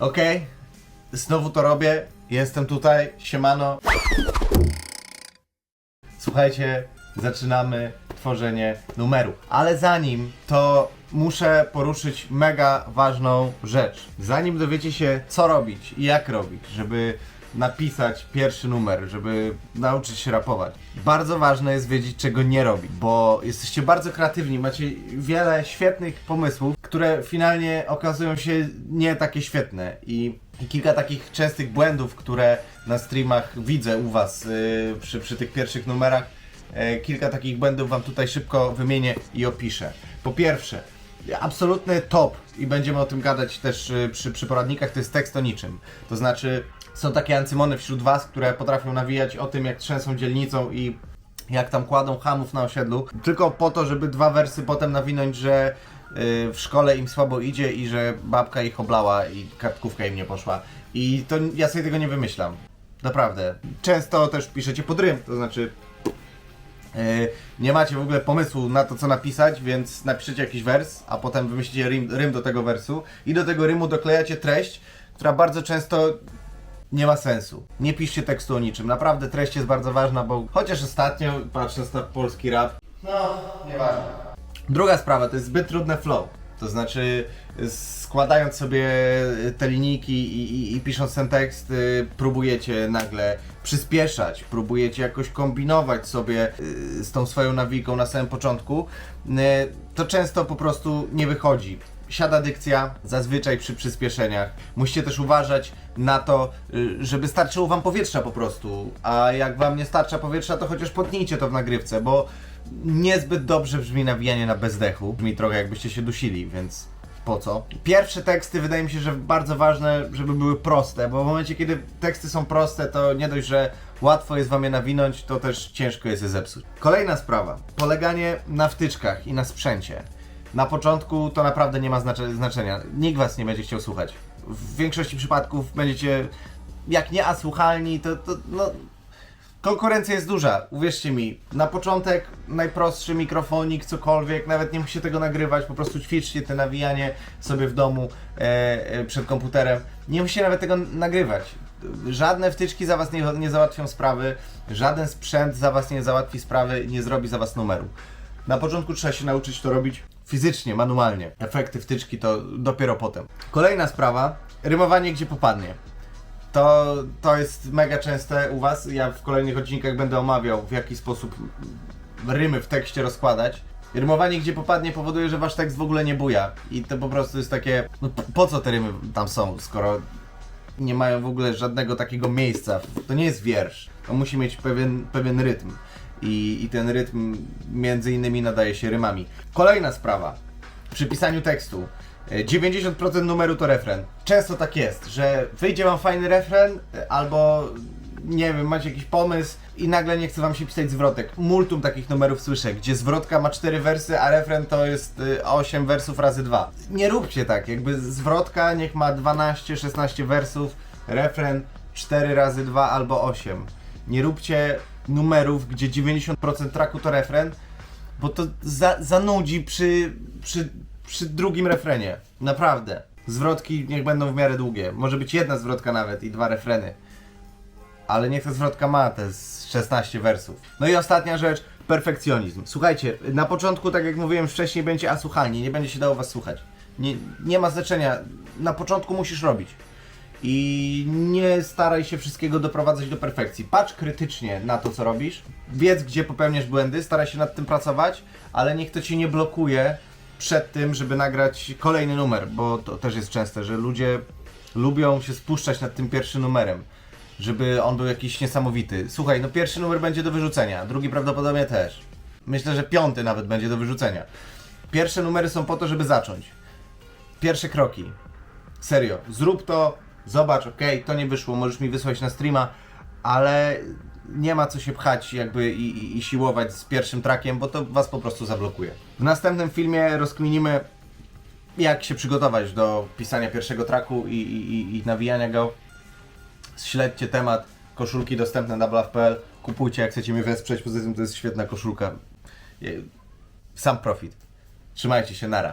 Okej, znowu to robię. Jestem tutaj, siemano. Słuchajcie, zaczynamy tworzenie numeru. Ale zanim to muszę poruszyć mega ważną rzecz. Zanim dowiecie się, co robić i jak robić, żeby napisać pierwszy numer, żeby nauczyć się rapować. Bardzo ważne jest wiedzieć, czego nie robić, bo jesteście bardzo kreatywni, macie wiele świetnych pomysłów, które finalnie okazują się nie takie świetne i i kilka takich częstych błędów, które na streamach widzę u Was yy, przy, przy tych pierwszych numerach. E, kilka takich błędów Wam tutaj szybko wymienię i opiszę. Po pierwsze, absolutny top i będziemy o tym gadać też y, przy, przy poradnikach, to jest tekst o niczym. To znaczy, są takie ancymony wśród Was, które potrafią nawijać o tym, jak trzęsą dzielnicą i jak tam kładą hamów na osiedlu, tylko po to, żeby dwa wersy potem nawinąć, że y, w szkole im słabo idzie i że babka ich oblała i kartkówka im nie poszła. I to ja sobie tego nie wymyślam. Naprawdę. Często też piszecie pod rym, to znaczy nie macie w ogóle pomysłu na to, co napisać, więc napiszecie jakiś wers, a potem wymyślicie rym, rym do tego wersu i do tego rymu doklejacie treść, która bardzo często nie ma sensu. Nie piszcie tekstu o niczym. Naprawdę treść jest bardzo ważna, bo chociaż ostatnio patrząc na polski rap, no, nieważne. Druga sprawa to jest zbyt trudne flow. To znaczy, składając sobie te linijki i, i, i pisząc ten tekst, y, próbujecie nagle przyspieszać, próbujecie jakoś kombinować sobie y, z tą swoją nawiką na samym początku. Y, To często po prostu nie wychodzi siada dykcja, zazwyczaj przy przyspieszeniach. Musicie też uważać na to, y, żeby starczyło wam powietrza po prostu. A jak wam nie starcza powietrza, to chociaż potnijcie to w nagrywce, bo niezbyt dobrze brzmi nawijanie na bezdechu. Brzmi trochę jakbyście się dusili, więc po co? Pierwsze teksty wydaje mi się, że bardzo ważne, żeby były proste, bo w momencie, kiedy teksty są proste, to nie dość, że łatwo jest wam je nawinąć, to też ciężko jest je zepsuć. Kolejna sprawa. Poleganie na wtyczkach i na sprzęcie. Na początku to naprawdę nie ma znacze- znaczenia. Nikt was nie będzie chciał słuchać. W większości przypadków będziecie, jak nie asłuchalni, to, to no, konkurencja jest duża. Uwierzcie mi, na początek najprostszy mikrofonik, cokolwiek, nawet nie musicie tego nagrywać, po prostu ćwiczcie te nawijanie sobie w domu e, e, przed komputerem. Nie musicie nawet tego nagrywać. Żadne wtyczki za was nie, nie załatwią sprawy, żaden sprzęt za was nie załatwi sprawy, nie zrobi za was numeru. Na początku trzeba się nauczyć to robić fizycznie, manualnie. Efekty wtyczki to dopiero potem. Kolejna sprawa, rymowanie gdzie popadnie. To, to jest mega częste u Was. Ja w kolejnych odcinkach będę omawiał, w jaki sposób rymy w tekście rozkładać. Rymowanie gdzie popadnie powoduje, że Wasz tekst w ogóle nie buja. I to po prostu jest takie, no po co te rymy tam są, skoro nie mają w ogóle żadnego takiego miejsca. To nie jest wiersz. To musi mieć pewien, pewien rytm. I, I ten rytm między innymi nadaje się rymami. Kolejna sprawa. Przy pisaniu tekstu. e, 90% numeru to refren. Często tak jest, że wyjdzie wam fajny refren, e, albo nie wiem, macie jakiś pomysł i nagle nie chce wam się pisać zwrotek. Multum takich numerów słyszę, gdzie zwrotka ma 4 wersy, a refren to jest y, 8 wersów razy 2. Nie róbcie tak, jakby zwrotka niech ma 12-16 wersów, refren 4 razy 2 albo 8. Nie róbcie numerów, gdzie 90% traku to refren, bo to za, zanudzi przy, przy, przy drugim refrenie. Naprawdę. Zwrotki niech będą w miarę długie. Może być jedna zwrotka nawet i dwa refreny. Ale niech ta zwrotka ma te z 16 wersów. No i ostatnia rzecz, perfekcjonizm. Słuchajcie, na początku, tak jak mówiłem wcześniej, będzie asłuchalnie, nie będzie się dało was słuchać. Nie, nie ma znaczenia, na początku musisz robić. I nie staraj się wszystkiego doprowadzać do perfekcji. Patrz krytycznie na to, co robisz. Wiedz, gdzie popełniasz błędy, staraj się nad tym pracować, ale niech to cię nie blokuje przed tym, żeby nagrać kolejny numer, bo to też jest częste, że ludzie lubią się spuszczać nad tym pierwszym numerem, żeby on był jakiś niesamowity. Słuchaj, no pierwszy numer będzie do wyrzucenia, drugi prawdopodobnie też. Myślę, że piąty nawet będzie do wyrzucenia. Pierwsze numery są po to, żeby zacząć. Pierwsze kroki. Serio, zrób to, zobacz, okej, to nie wyszło, możesz mi wysłać na streama, ale nie ma co się pchać jakby i, i, i siłować z pierwszym trakiem, bo to was po prostu zablokuje. W następnym filmie rozkminimy jak się przygotować do pisania pierwszego traku i, i, i- nawijania go. Śledźcie temat, koszulki dostępne na blaw.pl, kupujcie jak chcecie mnie wesprzeć, poza tym to jest świetna koszulka. Sam profit. Trzymajcie się, nara.